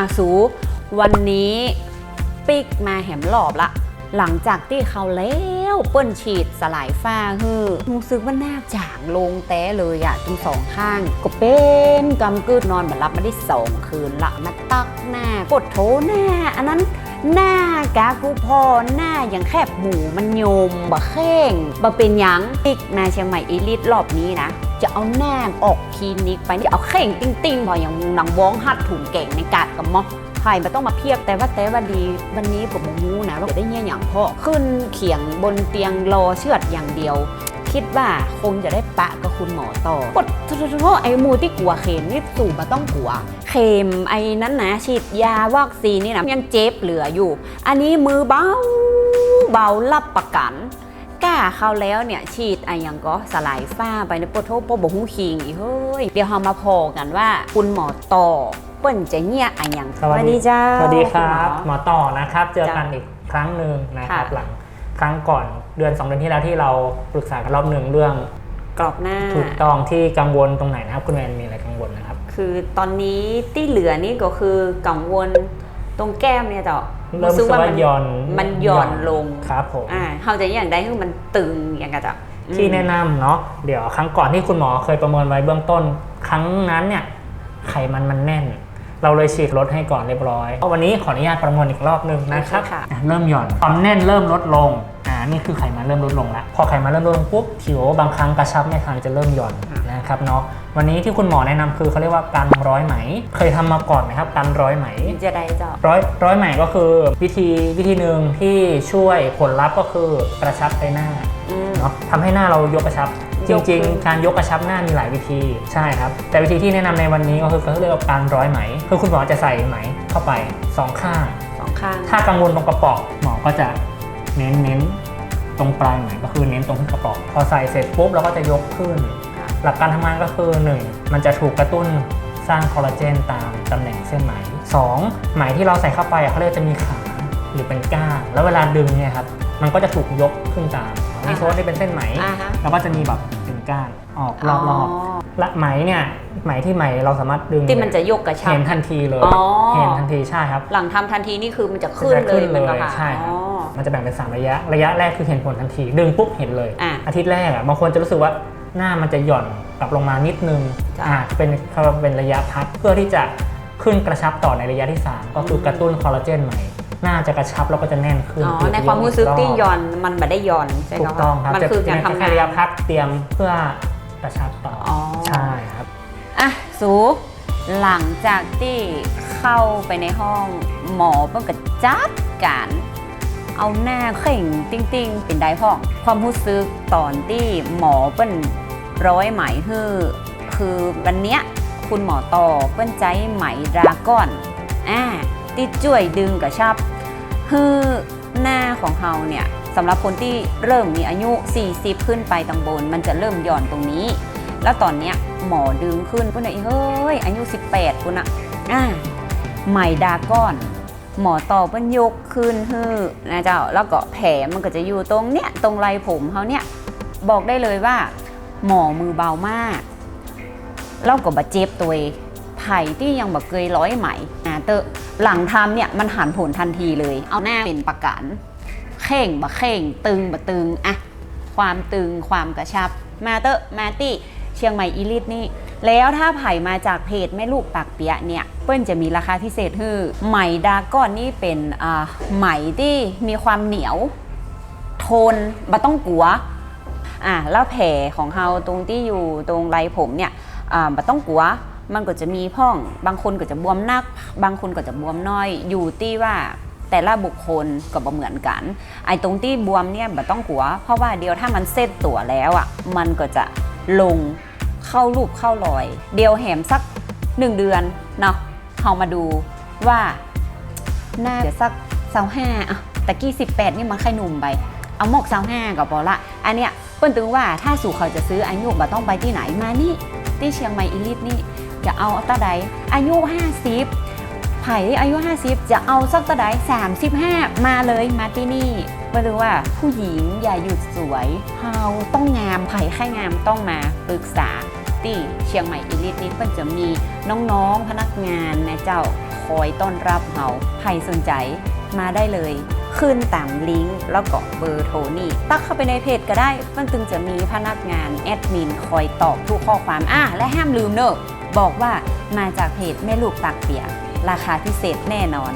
อาสูวันนี้ปิกมาแหมหลอบละ หลังจากที่เขาแล้วเปิ้นฉีดสลายฝ้าฮือรู้สึกว่าหน้าจางลงแต้เลยอะทั้งสองข้าง ก็เป็นกำกึดนอนบัรับมาได้สองคืนละมาตักหน้ากดโถหน้า อันนั้นหน้ากากูพอหน้าอย่างแคบหมูมันโยมบะเข่งบะเป็นหยังปิกมาเชียงใหม่อีลิทรอบนี้นะ จะเอาหน้าออกคลินิกไปนี่เอาเข่งติ้งๆพออย่างหนังว้องหัดถุงเก่งในกาดกับมอใครมันต้องมาเพียบแต่ว่าแต่ว่าดีวันนี้ผมมูนะว่าได้เงี้ยอย่างพ่อขึ้นเขียงบนเตียงรอเชือดอย่างเดียว คิดว่าคงจะได้ปะกับคุณหมอต่อกดโทษไอ้หมูที่กลัวเข็มนี่สู่มาต้องกลัว เข็มไอ้นั้นนะฉีดยาวัคซีนนี่นะยังเจ็บเหลืออยู่ อันนี้มือเบาเบารับประกันาเข้าแล้วเนี่ยฉีดอะไรอย่างก็สลายฝ้าไปในโปรโทโปบหูคิงอีกเฮ้ยเดี๋ยวเรามาพอกันว่าคุณหมอต่อเปิ้นจะเนี่ยอะไรอย่างสวัสดีเจ้าสวัสดีครับณหหมมออต่อนะครับ เจอกันจ้ะอีกครั้งหนึ่งนะครับค่ะหลังครั้งก่อนเดือน 2 เดือนที่แล้วที่เราปรึกษากันรอบหนึ่งเรื่องกรอบหน้าถูกต้องที่กังวลตรงไหนนะครับ คุณแมนมีอะไรกังวลนะครับ คือตอนนี้ที่เหลือนี่ก็คือกังวลตรงแก้มเนี่ยเจ้า เริ่มรู้สึกว่ามันหย่อนมันหย่อนลงครับผมอ่าเขาจะอย่างใดให้มันตึงอย่างกะเจ้าที่แนะนำเนาะเดี๋ยวครั้งก่อนที่คุณหมอเคยประเมินไว้เบื้องต้น ครั้งนั้นเนี่ยไขมันมันแน่น เราเลยฉีดลดให้ก่อนเรียบร้อยวันนี้ขออนุญาตประเมินอีกรอบหนึงนะครับโอเคค่ะอะเริ่มหย่อนความแน่นเริ่มลดลงอ่านี่คือไขมันเริ่มลดลงแล้วพอไขมันเริ่มลดลงปุ๊บผิวบางครั้งกระชับไม่ทันจะเริ่มหย่อน นะครับเนาะวันนี้ที่คุณหมอแนะนำคือเขาเรียกว่าการร้อยไหม เคยทำมาก่อนไหมครับการร้อยไหมจะได้เจ้าร้อยร้อยไหมก็คือวิธีวิธีหนึ่งที่ช่วยผลลัพธ์ก็คือกระชับใบหน้าอืมเนาะทำให้หน้าเรายกกระชับจยกขึ้ริงนๆการยกกระชับหน้ามีหลายวิธีใช่ครับ แต่วิธีที่แนะนำในวันนี้ก็คือเขาเรียกว่าการร้อยไหม คือคุณหมอจะใส่ไหมเข้าไปสองข้างสองข้าง ถ้ากังวลตรงกระป๋องหมอก็จะเน้นเน้นตรงปลายไหมก็คือเน้นตรงที่กระป๋องพอใส่เสร็จปุ๊บเราก็จะยกขึ้นค่ะ หลักการทำงานก็คือ 1 มันจะถูกกระตุ้นสร้างคอลลาเจนตามตำแหน่งเส้นไหม 2 ไหมที่เราใส่เข้าไปอะเขาเรียกว่าจะมีขาหรือเป็นก้านแล้วเวลาดึงเนี่ยครับมันก็จะถูกยกขึ้นตามนี่โซนนี่เป็นเส้นไหมอ่าฮะแล้วก็จะมีแบบเป็นก้านออกรอ๋อบอๆและไหมเนี่ยไหมที่ไหมเราสามารถดึงที่มันจะยกกระชับเห็นทันทีเลยอ๋อเห็นทันทีใช่ครับ หลังทำทันทีนี่คือมันจะขึ้นมันจะเลขึ้ยนเลยมันก็ค่ะใช่ครับอ๋อมันจะแบ่งเป็น3ระยะ ระยะแรกคือเห็นผลทันที ดึงปุ๊บเห็นเลยอะอาทิตย์แรกอะบางคนจะรู้สึกว่า หน้ามันจะหย่อนกลับลงมานิดนึงจ้ะอ่าเป็นเขาเป็นระยะพักเพื่อที่จะขึ้นกระชับต่อในระยะที่ 3 ก็คืออกระตุ้นคอลลาเจนใหม่หน้าจะกระชับแล้วก็จะแน่นขึ้นอ๋อในความรู้สึกที่หย่อนมันไม่ได้หย่อนใช่ไหมถูกต้องครับมันจะคือการเป็นทำแค่งานระยะพักเตรียมเพื่อกระชับต่อออใช่ครับอะสูหลังจากที่เข้าไปในห้องหมอเพิ่งกระจัดการ เอาหน้าเข่งติ้งๆ เป็นได้พ่อง ความรู้สึกตอนที่หมอเปิ้นร้อยไหมคือคือวันเนี้ยคุณหมอต่อเปิ้นใจไหมดราก้อนอ่าที่ช่วยดึงกระชับคือหน้าของเฮาเนี่ยสำหรับคนที่เริ่มมีอายุ 40 ขึ้นไปตังบน มันจะเริ่มหย่อนตรงนี้ แล้วตอนเนี้ยหมอดึงขึ้นพุ่นน่ะเฮ้ยอายุ 18พุ่นอะอ่าไหมดาก้อน หมอต่อเปิ้นยกขึ้นฮือนะเจ้าแล้วก็แผลมันก็จะอยู่ตรงเนี้ยตรงไรผมเขาเนี่ยบอกได้เลยว่า หมอมือเบามากแล้วก็บาดเจ็บตัวไผ่ที่ยังแบบเคยร้อยไหมนะเตอะหลังทำเนี่ยมันหันผลทันทีเลย เอาหน้าเป็นประกันเข่งบะเข่งตึงบะตึงอะความตึงความกระชับมาเตอะมาตี้เชียงใหม่อีลิทนี่ แล้วถ้าไผ่มาจากเพจแม่ลูกปากเปียะเนี่ย เปิ้ลจะมีราคาพิเศษคือไหมดาก้อนนี่เป็นไหมที่มีความเหนียวทนบะต้องกลัวอะแล้วแผลของเฮาตรงที่อยู่ตรงไรผมเนี่ยอ่าบะต้องกลัวมันก็จะมีพ่อง บางคนก็จะบวมหนัก บางคนก็จะบวมน้อย อยู่ที่ว่าแต่ละบุคคลก็บ่เหมือนกัน ไอ้ตรงที่บวมเนี่ยบะต้องกลัว เพราะว่าเดียวถ้ามันเซตตัวแล้วอะ มันก็จะลง เข้ารูปเข้ารอย เดียวแหมสักหนึ่งเดือนเนาะเฮามาดูว่าหน้าเดี๋ยวสักสาวห้าอะตะกี้สิบแปดนี่มันไข่หนุ่มไป เอาหมกสาวห้าก็พอละ อันเนี้ยเปิ้นถึงว่าถ้าสู่เขาจะซื้ออายุบ่ต้องไปที่ไหนมานี่ ที่เชียงใหม่อีลิทนี่จะเอาตาใดอายุ50ไผ่ที่อายุ 50 จะเอาสักตาใด35 มาเลยมาที่นี่เปิ้นถึงว่าผู้หญิงอย่าหยุดสวย เฮาต้องงามไผ่แค่งามต้องมาปรึกษา ที่เชียงใหม่อีลิทนี่เปิ้นจะมีน้องๆพนักงานนะเจ้าคอยต้อนรับเฮาใครสนใจมาได้เลยขึ้นตามลิงก์แล้วก็เบอร์โทรนี่ ตักเข้าไปในเพจก็ได้ มันจึงจะมีพนักงานแอดมินคอยตอบทุกข้อความอะและห้ามลืมเนอะบอกว่ามาจากเพจแม่ลูกตักเปียก ราคาพิเศษแน่นอน